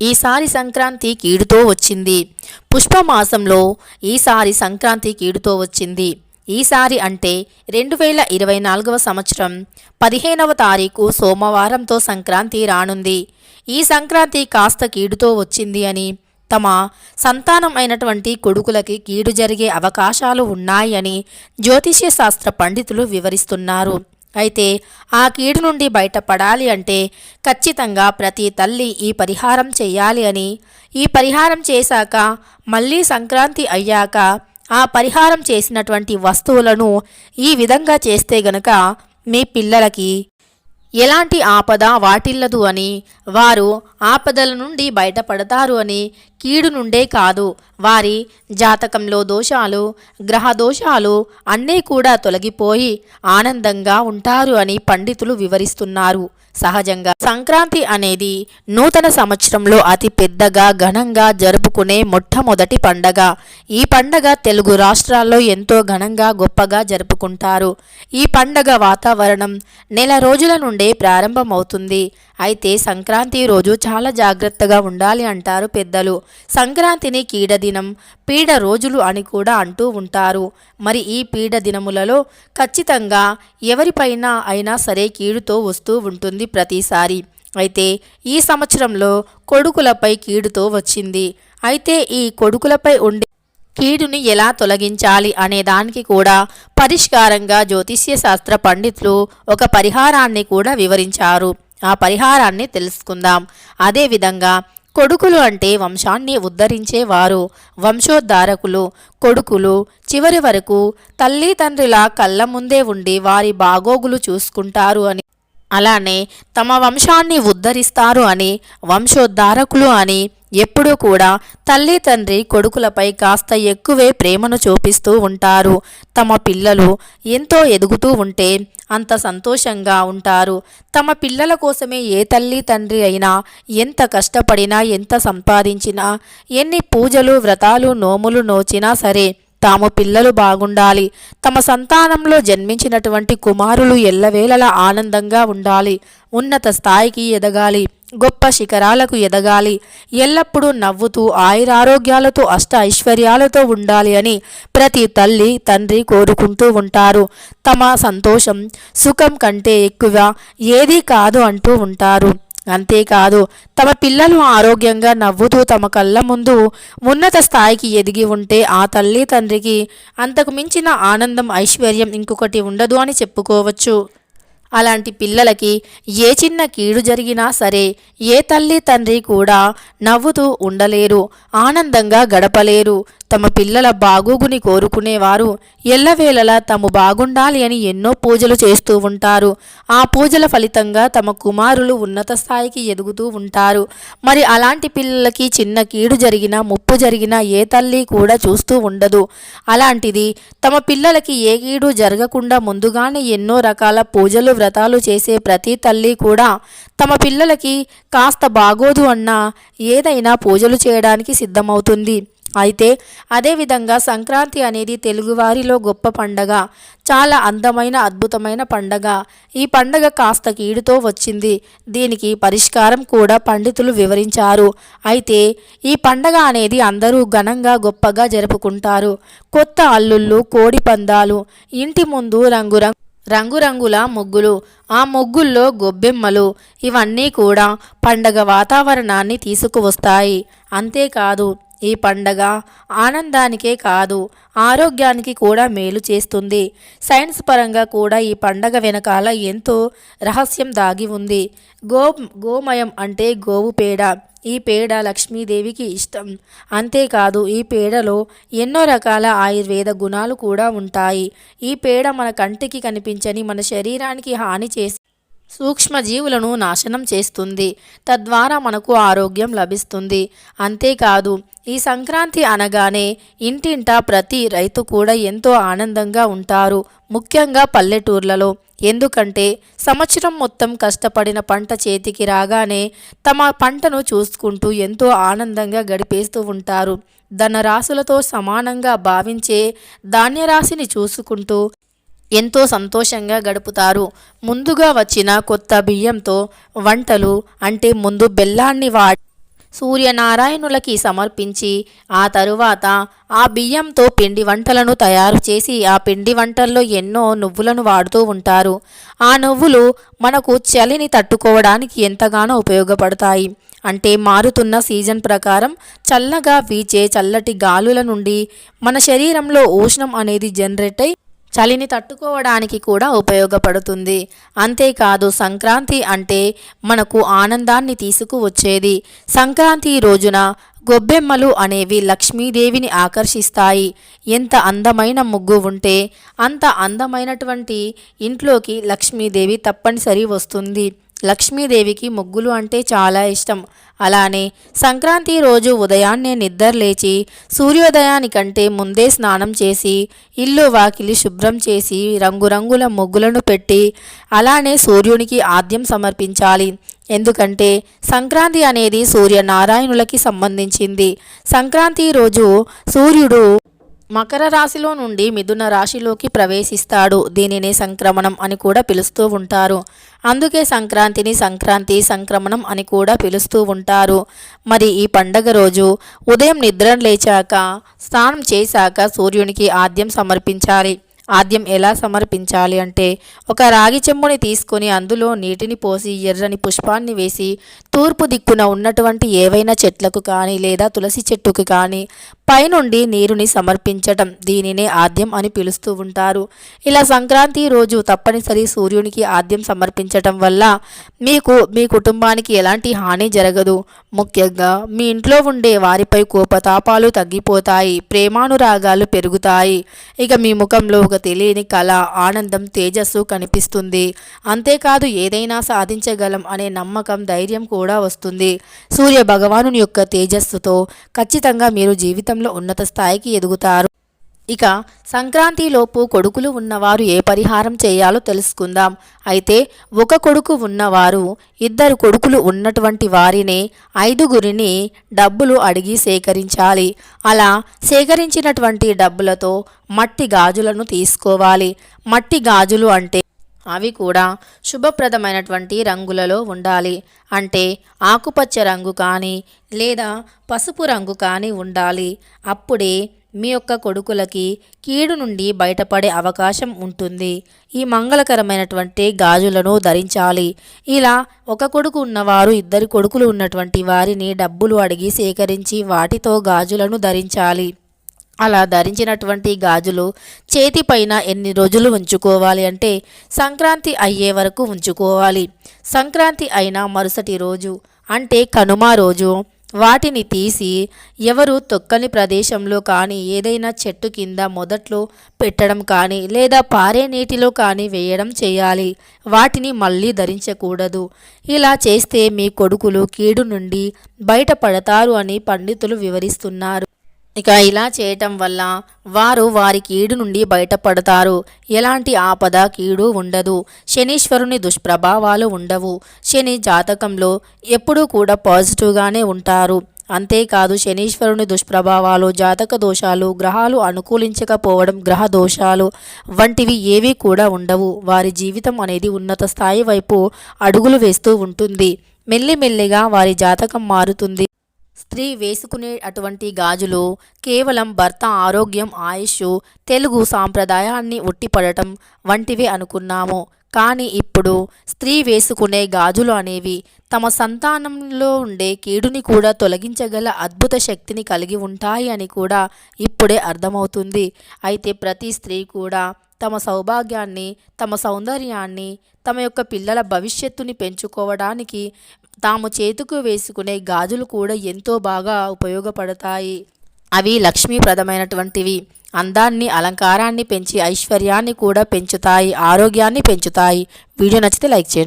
ఈసారి సంక్రాంతి కీడుతో వచ్చింది. పుష్పమాసంలో ఈసారి సంక్రాంతి కీడుతో వచ్చింది. ఈసారి అంటే రెండు వేల ఇరవై నాలుగవ సంవత్సరం. పదిహేనవ తారీఖు సోమవారంతో సంక్రాంతి రానుంది. ఈ సంక్రాంతి కాస్త కీడుతో వచ్చింది అని తమ సంతానం అయినటువంటి కొడుకులకి కీడు జరిగే అవకాశాలు ఉన్నాయని జ్యోతిష్య శాస్త్ర పండితులు వివరిస్తున్నారు. అయితే ఆ కీడు నుండి బయటపడాలి అంటే ఖచ్చితంగా ప్రతి తల్లి ఈ పరిహారం చేయాలి అని. ఈ పరిహారం చేశాక మళ్ళీ సంక్రాంతి అయ్యాక ఆ పరిహారం చేసినటువంటి వస్తువులను ఈ విధంగా చేస్తే గనక మీ పిల్లలకి ఎలాంటి ఆపద వాటిల్లదు అని వారు ఆపదల నుండి బయటపడతారు అని కీడు నుండే కాదు. వారి జాతకంలో దోషాలు గ్రహ దోషాలు అన్నీ కూడా తొలగిపోయి ఆనందంగా ఉంటారు అని పండితులు వివరిస్తున్నారు. సహజంగా సంక్రాంతి అనేది నూతన సంవత్సరంలో అతి పెద్దగా ఘనంగా జరుపుకునే మొట్టమొదటి పండగ. ఈ పండగ తెలుగు రాష్ట్రాల్లో ఎంతో ఘనంగా గొప్పగా జరుపుకుంటారు. ఈ పండగ వాతావరణం నెల రోజుల నుండే ప్రారంభమవుతుంది. అయితే సంక్రాంతి రోజు చాలా జాగ్రత్తగా ఉండాలి అంటారు పెద్దలు. సంక్రాంతిని కీడదినం పీడ రోజులు అని కూడా అంటూ ఉంటారు. మరి ఈ పీడ దినములలో ఖచ్చితంగా ఎవరిపైన అయినా సరే కీడుతో వస్తూ ఉంటుంది ప్రతిసారి. అయితే ఈ సంవత్సరంలో కొడుకులపై కీడుతో వచ్చింది. అయితే ఈ కొడుకులపై ఉండే కీడుని ఎలా తొలగించాలి అనే దానికి కూడా పరిష్కారంగా జ్యోతిష్య శాస్త్ర పండితులు ఒక పరిహారాన్ని కూడా వివరించారు. ఆ పరిహారాన్ని తెలుసుకుందాం. అదేవిధంగా కొడుకులు అంటే వంశాన్ని ఉద్ధరించేవారు. వంశోద్ధారకులు కొడుకులు చివరి వరకు తల్లి తండ్రిలా కళ్ళ ముందే ఉండి వారి బాగోగులు చూసుకుంటారు అని అలానే తమ వంశాన్ని ఉద్ధరిస్తారు అని వంశోద్ధారకులు అని ఎప్పుడూ కూడా తల్లి తండ్రి కొడుకులపై కాస్త ఎక్కువే ప్రేమను చూపిస్తూ ఉంటారు. తమ పిల్లలు ఎంతో ఎదుగుతూ ఉంటే అంత సంతోషంగా ఉంటారు. తమ పిల్లల కోసమే ఏ తల్లి తండ్రి అయినా ఎంత కష్టపడినా ఎంత సంపాదించినా ఎన్ని పూజలు వ్రతాలు నోములు నోచినా సరే తాము పిల్లలు బాగుండాలి. తమ సంతానంలో జన్మించినటువంటి కుమారులు ఎల్లవేళలా ఆనందంగా ఉండాలి. ఉన్నత స్థాయికి ఎదగాలి. గొప్ప శిఖరాలకు ఎదగాలి. ఎల్లప్పుడూ నవ్వుతూ ఆయురారోగ్యాలతో అష్ట ఐశ్వర్యాలతో ఉండాలి అని ప్రతి తల్లి తండ్రి కోరుకుంటూ ఉంటారు. తమ సంతోషం సుఖం కంటే ఎక్కువ ఏదీ కాదు అంటూ ఉంటారు. అంతేకాదు తమ పిల్లలు ఆరోగ్యంగా నవ్వుతూ తమ కళ్ళ ముందు ఉన్నత స్థాయికి ఎదిగి ఉంటే ఆ తల్లి తండ్రికి అంతకు మించిన ఆనందం ఐశ్వర్యం ఇంకొకటి ఉండదు అని చెప్పుకోవచ్చు. అలాంటి పిల్లలకి ఏ చిన్న కీడు జరిగినా సరే ఏ తల్లి తండ్రి కూడా నవ్వుతూ ఉండలేరు ఆనందంగా గడపలేరు. తమ పిల్లల బాగోగుని కోరుకునేవారు. ఎల్లవేళలా తాము బాగుండాలి అని ఎన్నో పూజలు చేస్తూ ఉంటారు. ఆ పూజల ఫలితంగా తమ కుమారులు ఉన్నత స్థాయికి ఎదుగుతూ ఉంటారు. మరి అలాంటి పిల్లలకి చిన్న కీడు జరిగినా ముప్పు జరిగినా ఏ తల్లి కూడా చూస్తూ ఉండదు. అలాంటిది తమ పిల్లలకి ఏ కీడు జరగకుండా ముందుగానే ఎన్నో రకాల పూజలు వ్రతాలు చేసే ప్రతి తల్లి కూడా తమ పిల్లలకి కాస్త బాగోదు అన్నా ఏదైనా పూజలు చేయడానికి సిద్ధమవుతుంది. అయితే అదేవిధంగా సంక్రాంతి అనేది తెలుగువారిలో గొప్ప పండగ చాలా అందమైన అద్భుతమైన పండగ. ఈ పండగ కాస్త కీడుతో వచ్చింది. దీనికి పరిష్కారం కూడా పండితులు వివరించారు. అయితే ఈ పండగ అనేది అందరూ ఘనంగా గొప్పగా జరుపుకుంటారు. కొత్త అల్లుళ్ళు కోడి పందాలు ఇంటి ముందు రంగురంగు రంగురంగుల ముగ్గులు ఆ ముగ్గుల్లో గొబ్బెమ్మలు. ఇవన్నీ కూడా పండగ వాతావరణాన్ని తీసుకువస్తాయి. అంతేకాదు ఈ పండగ ఆనందానికే కాదు ఆరోగ్యానికి కూడా మేలు చేస్తుంది. సైన్స్ పరంగా కూడా ఈ పండగ వెనకాల ఎంతో రహస్యం దాగి ఉంది. గో గోమయం అంటే గోవు పేడ. ఈ పేడ లక్ష్మీదేవికి ఇష్టం. అంతేకాదు ఈ పేడలో ఎన్నో రకాల ఆయుర్వేద గుణాలు కూడా ఉంటాయి. ఈ పేడ మన కంటికి కనిపించని మన శరీరానికి హాని చేసి సూక్ష్మజీవులను నాశనం చేస్తుంది. తద్వారా మనకు ఆరోగ్యం లభిస్తుంది. అంతేకాదు ఈ సంక్రాంతి అనగానే ఇంటింటా ప్రతి రైతు కూడా ఎంతో ఆనందంగా ఉంటారు ముఖ్యంగా పల్లెటూర్లలో. ఎందుకంటే సంవత్సరం మొత్తం కష్టపడిన పంట చేతికి రాగానే తమ పంటను చూసుకుంటూ ఎంతో ఆనందంగా గడిపేస్తూ ఉంటారు. ధనరాశులతో సమానంగా భావించే ధాన్యరాశిని చూసుకుంటూ ఎంతో సంతోషంగా గడుపుతారు. ముందుగా వచ్చిన కొత్త బియ్యంతో వంటలు అంటే ముందు బెల్లాన్ని వాడి సూర్యనారాయణులకి సమర్పించి ఆ తరువాత ఆ బియ్యంతో పిండి వంటలను తయారు చేసి ఆ పిండి వంటల్లో ఎన్నో నువ్వులను వాడుతూ ఉంటారు. ఆ నువ్వులు మనకు చలిని తట్టుకోవడానికి ఎంతగానో ఉపయోగపడతాయి. అంటే మారుతున్న సీజన్ ప్రకారం చల్లగా వీచే చల్లటి గాలుల నుండి మన శరీరంలో ఉష్ణం అనేది జనరేట్ అయి చలిని తట్టుకోవడానికి కూడా ఉపయోగపడుతుంది. అంతేకాదు సంక్రాంతి అంటే మనకు ఆనందాన్ని తీసుకువచ్చేది. సంక్రాంతి రోజున గొబ్బెమ్మలు అనేవి లక్ష్మీదేవిని ఆకర్షిస్తాయి. ఎంత అందమైన ముగ్గు ఉంటే అంత అందమైనటువంటి ఇంట్లోకి లక్ష్మీదేవి తప్పనిసరి వస్తుంది. లక్ష్మీదేవికి ముగ్గులు అంటే చాలా ఇష్టం. అలానే సంక్రాంతి రోజు ఉదయాన్నే నిద్ర లేచి సూర్యోదయానికంటే ముందే స్నానం చేసి ఇల్లు వాకిలి శుభ్రం చేసి రంగురంగుల ముగ్గులను పెట్టి అలానే సూర్యునికి ఆద్యం సమర్పించాలి. ఎందుకంటే సంక్రాంతి అనేది సూర్యనారాయణులకి సంబంధించింది. సంక్రాంతి రోజు సూర్యుడు మకర రాశిలో నుండి మిథున రాశిలోకి ప్రవేశిస్తాడు. దీనిని సంక్రమణం అని కూడా పిలుస్తూ ఉంటారు. అందుకే సంక్రాంతిని సంక్రాంతి సంక్రమణం అని కూడా పిలుస్తూ ఉంటారు. మరి ఈ పండగ రోజు ఉదయం నిద్ర లేచాక స్నానం చేశాక సూర్యునికి ఆద్యం సమర్పించాలి. ఆద్యం ఎలా సమర్పించాలి అంటే ఒక రాగి చెంబుని తీసుకొని అందులో నీటిని పోసి ఎర్రని పుష్పాన్ని వేసి తూర్పు దిక్కున ఉన్నటువంటి ఏవైనా చెట్లకు కానీ లేదా తులసి చెట్టుకు కానీ పైనుండి నీరుని సమర్పించటం దీనినే ఆద్యం అని పిలుస్తూ ఉంటారు. ఇలా సంక్రాంతి రోజు తప్పనిసరి సూర్యునికి ఆద్యం సమర్పించటం వల్ల మీకు మీ కుటుంబానికి ఎలాంటి హాని జరగదు. ముఖ్యంగా మీ ఇంట్లో ఉండే వారిపై కోపతాపాలు తగ్గిపోతాయి ప్రేమానురాగాలు పెరుగుతాయి. ఇక మీ ముఖంలో ఒక తెలియని కళ ఆనందం తేజస్సు కనిపిస్తుంది. అంతేకాదు ఏదైనా సాధించగలం అనే నమ్మకం ధైర్యం కూడా వస్తుంది. సూర్య భగవానుని యొక్క తేజస్సుతో ఖచ్చితంగా మీరు జీవితంలో ఉన్నత స్థాయికి ఎదుగుతారు. ఇక సంక్రాంతిలోపు కొడుకులు ఉన్నవారు ఏ పరిహారం చేయాలో తెలుసుకుందాం. అయితే ఒక కొడుకు ఉన్నవారు ఇద్దరు కొడుకులు ఉన్నటువంటి వారిని ఐదుగురిని డబ్బులు అడిగి సేకరించాలి. అలా సేకరించినటువంటి డబ్బులతో మట్టి గాజులను తీసుకోవాలి. మట్టి గాజులు అంటే అవి కూడా శుభప్రదమైనటువంటి రంగులలో ఉండాలి. అంటే ఆకుపచ్చ రంగు కానీ లేదా పసుపు రంగు కానీ ఉండాలి. అప్పుడే మీ యొక్క కొడుకులకి కీడు నుండి బయటపడే అవకాశం ఉంటుంది. ఈ మంగళకరమైనటువంటి గాజులను ధరించాలి. ఇలా ఒక కొడుకు ఉన్నవారు ఇద్దరు కొడుకులు ఉన్నటువంటి వారిని డబ్బులు అడిగి సేకరించి వాటితో గాజులను ధరించాలి. అలా ధరించినటువంటి గాజులు చేతిపైన ఎన్ని రోజులు ఉంచుకోవాలి అంటే సంక్రాంతి అయ్యే వరకు ఉంచుకోవాలి. సంక్రాంతి అయిన మరుసటి రోజు అంటే కనుమ రోజు వాటిని తీసి ఎవరు తొక్కని ప్రదేశంలో కానీ ఏదైనా చెట్టు కింద మొదట్లో పెట్టడం కానీ లేదా పారే నీటిలో కానీ వేయడం చేయాలి. వాటిని మళ్ళీ ధరించకూడదు. ఇలా చేస్తే మీ కొడుకులు కీడు నుండి బయటపడతారు అని పండితులు వివరిస్తున్నారు. ఇక ఇలా చేయటం వల్ల వారు వారి కీడు నుండి బయటపడతారు. ఎలాంటి ఆపద కీడు ఉండదు. శనీశ్వరుని దుష్ప్రభావాలు ఉండవు. శని జాతకంలో ఎప్పుడూ కూడా పాజిటివ్గానే ఉంటారు. అంతేకాదు శనీశ్వరుని దుష్ప్రభావాలు జాతక దోషాలు గ్రహాలు అనుకూలించకపోవడం గ్రహ దోషాలు వంటివి ఏవి కూడా ఉండవు. వారి జీవితం అనేది ఉన్నత స్థాయి వైపు అడుగులు వేస్తూ ఉంటుంది. మెల్లిమెల్లిగా వారి జాతకం మారుతుంది. స్త్రీ వేసుకునే అటువంటి గాజులు కేవలం భర్త ఆరోగ్యం ఆయుష్ తెలుగు సాంప్రదాయాన్ని ఉట్టిపడటం వంటివి అనుకున్నాము. కానీ ఇప్పుడు స్త్రీ వేసుకునే గాజులు అనేవి తమ సంతానంలో ఉండే కీడుని కూడా తొలగించగల అద్భుత శక్తిని కలిగి ఉంటాయి అని కూడా ఇప్పుడే అర్థమవుతుంది. అయితే ప్రతి స్త్రీ కూడా తమ సౌభాగ్యాన్ని తమ సౌందర్యాన్ని తమ యొక్క పిల్లల భవిష్యత్తుని పెంచుకోవడానికి తాము చేతుకు వేసుకునే గాజులు కూడా ఎంతో బాగా ఉపయోగపడతాయి. అవి లక్ష్మీప్రదమైనటువంటివి. అందాన్ని అలంకారాన్ని పెంచి ఐశ్వర్యాన్ని కూడా పెంచుతాయి ఆరోగ్యాన్ని పెంచుతాయి. వీడియో నచ్చితే లైక్ చేయండి.